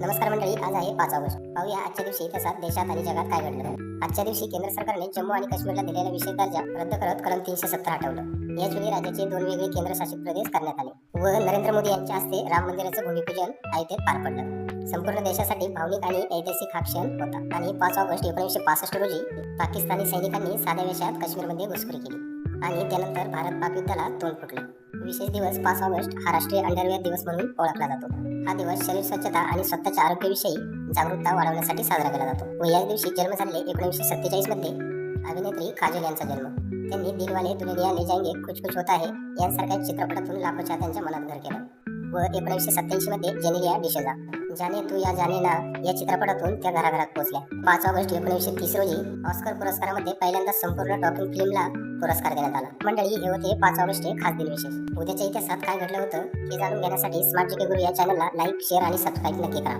नमस्कार मंडळी आज आहे पाच ऑगस्ट. पाहूया आजच्या दिवशी तसाच देशात आणि जगात काय घडलं आजच्या दिवशी केंद्र सरकारने जम्मू आणि काश्मीरला दिलेला विशेष दर्जा रद्द करत कलम तीनशे सत्तर हटवलं. याचवेळी राज्याचे दोन वेगळे केंद्रशासित प्रदेश करण्यात आले. व नरेंद्र मोदी यांच्या हस्ते राम मंदिराचं भूमिपूजन अयोध्येत पार पडलं. संपूर्ण देशासाठी भावनिक आणि ऐतिहासिक हा क्षण होता. आणि पाच ऑगस्ट एकोणीसशे पासष्ट रोजी पाकिस्तानी सैनिकांनी साध्या वेशात काश्मीरमध्ये घुसखोरी केली. आणि त्यानंतर भारत पाक युद्धाला तोंड फुटलं. विशेष दिवस पाच ऑगस्ट हा राष्ट्रीय अंडरवेअर दिवस म्हणून ओळखला जातो. हा दिवस शरीर स्वच्छता आणि स्वतःच्या आरोग्याविषयी जागरूकता वाढवण्यासाठी साजरा केला जातो. व याच दिवशी जन्म झालेले एकोणीसशे सत्तेचाळीसमध्ये अभिनेत्री काजल यांचा जन्म. त्यांनी दिलवाले दुल्हनिया ले जाएंगे कुछ कुछ होता है यांसारख्या चित्रपटातून लाखो चाहत्यांच्या मनात घर केलं. व एकोणीसशे सत्याऐंशी मध्ये जेनेलिया डिशेजा जाने तू या जाने ना या चित्रपटातून त्या घराघरात पोहोचल्या पाच ऑगस्ट एकोणीसशे तीस रोजी ऑस्कर पुरस्कारामध्ये पहिल्यांदा संपूर्ण टॉकिंग फिल्मला पुरस्कार देण्यात आला. मंडळी हे होते पाच ऑगस्ट हे खास दिन विशेष. उद्याच्या इतिहासात काय घडलं होतं हे जाणून घेण्यासाठी स्मार्ट जीके गुरु या चॅनलला लाईक शेअर आणि सबस्क्राईब नक्की करा.